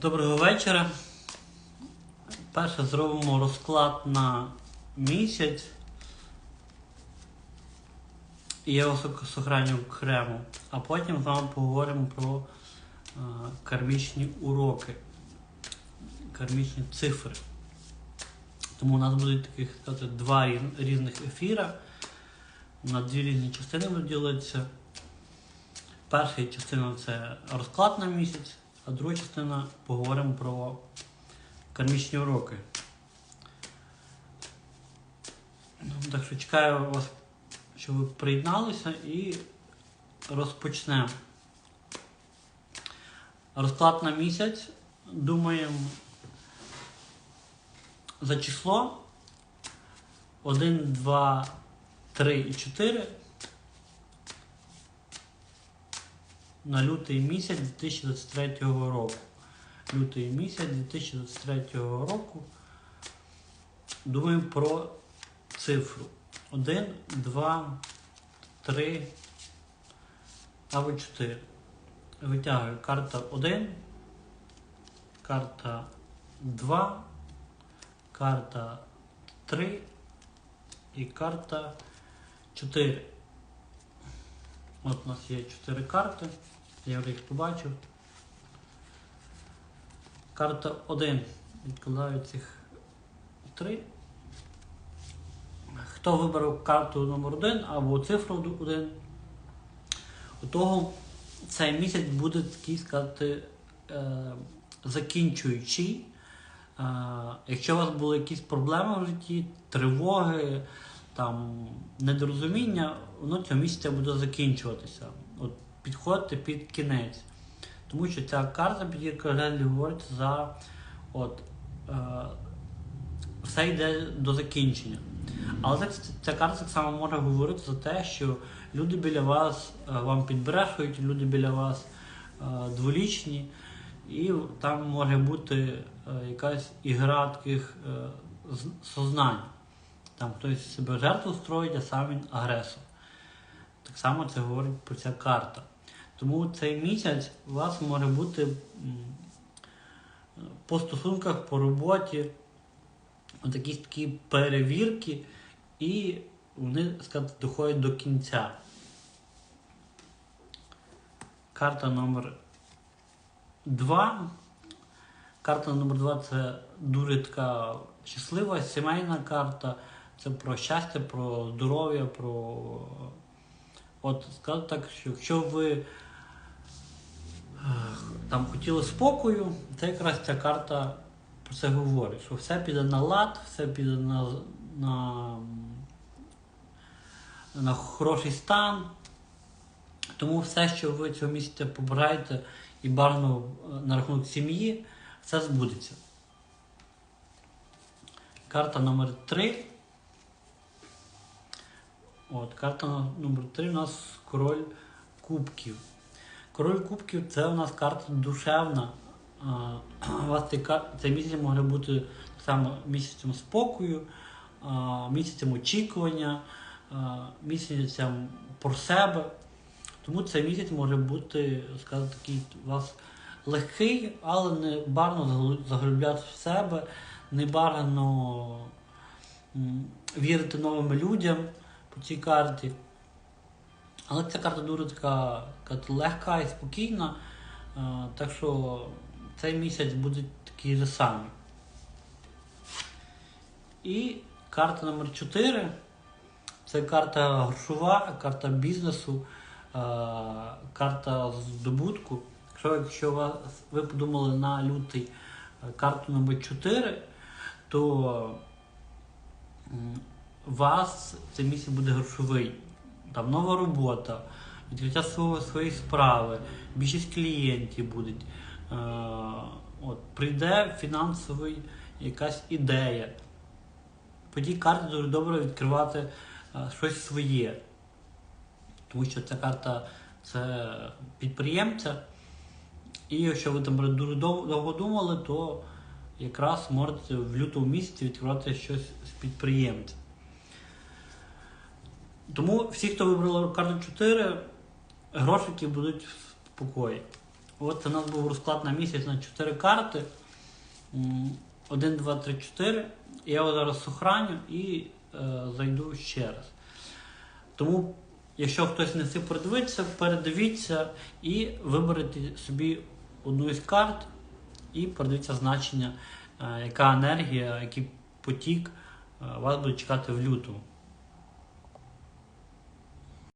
Доброго вечора. Перше зробимо розклад на місяць. І я його сох- сохраню окремо. А потім з вами поговоримо про е, кармічні уроки, кармічні цифри. Тому у нас будуть таких сказати, два різних ефіра. На дві різні частини будуть ділитися. Перша частина це розклад на місяць, а друга частина поговоримо про кармічні уроки. Ну, Так що чекаю вас, щоб ви приєдналися і розпочнемо. Розклад на місяць. Думаємо за число 1, 2, 3 і 4 на лютий місяць 2023 року. Лютий місяць 2023 року. Думаємо про цифру. 1, 2, 3 або 4. Витягую карта 1, карта 2, карта 3 і карта 4. От у нас є 4 карти. Я вже їх побачив. Карта 1. Відкладаю цих 3. Хто вибрав карту номер 1 або цифру 1, у того цей місяць буде такий сказати е, закінчуючий. Е, якщо у вас були якісь проблеми в житті, тривоги, там, недорозуміння, воно цього місяця буде закінчуватися. От підходити під кінець. Тому що ця карта п'ятірка Генлі говорить за от, е, все йде до закінчення. Але так, ця карта так само може говорити за те, що люди біля вас е, вам підбрешують, люди біля вас е, дволічні, і там може бути е, якась ігра таких е, сознань. Там хтось себе жертву строїть, а сам він агресор. Так само це говорить про ця карта. Тому цей місяць у вас може бути по стосунках, по роботі якісь такі перевірки, і вони сказати, доходять до кінця. Карта номер 2. Карта номер 2 це дуже така щаслива, сімейна карта. Це про щастя, про здоров'я, про. От скажу так, що якщо ви там хотіли спокою, це якраз ця карта про це говорить, що все піде на лад, все піде на, на, на хороший стан. Тому все, що ви цього місяця побираєте і бажано е, на рахунок сім'ї, все збудеться. Карта номер 3. От, карта номер 3 у нас король кубків. Король кубків це у нас карта душевна. У вас цей, місяць може бути само місяцем спокою, місяцем очікування, місяцем про себе. Тому цей місяць може бути, скажімо, такий у вас легкий, але не бажано заглу- в себе, не бажано м, вірити новим людям по цій карті. Але ця карта дуже така, така легка і спокійна. е, Так що цей місяць буде такий же самий. І карта номер 4 це карта грошова, карта бізнесу, е, карта здобутку. Якщо, якщо ви подумали на лютий е, карту номер 4, то у вас цей місяць буде грошовий. Там нова робота, відкриття свого, своєї справи, більшість клієнтів будуть. Е, от, прийде фінансовий якась ідея. По тій карті дуже добре відкривати е, щось своє. Тому що ця карта це підприємця. І якщо ви там дуже довго думали, то якраз можете в лютому місяці відкривати щось з підприємця. Тому всі, хто вибрали карту 4, грошики будуть в спокої. От у нас був розклад на місяць на 4 карти. 1, 2, 3, 4. Я його зараз сохраню і е, зайду ще раз. Тому, якщо хтось не встиг передивитися, передивіться і виберете собі одну із карт і передивіться значення, е, яка енергія, який потік е, вас буде чекати в лютому.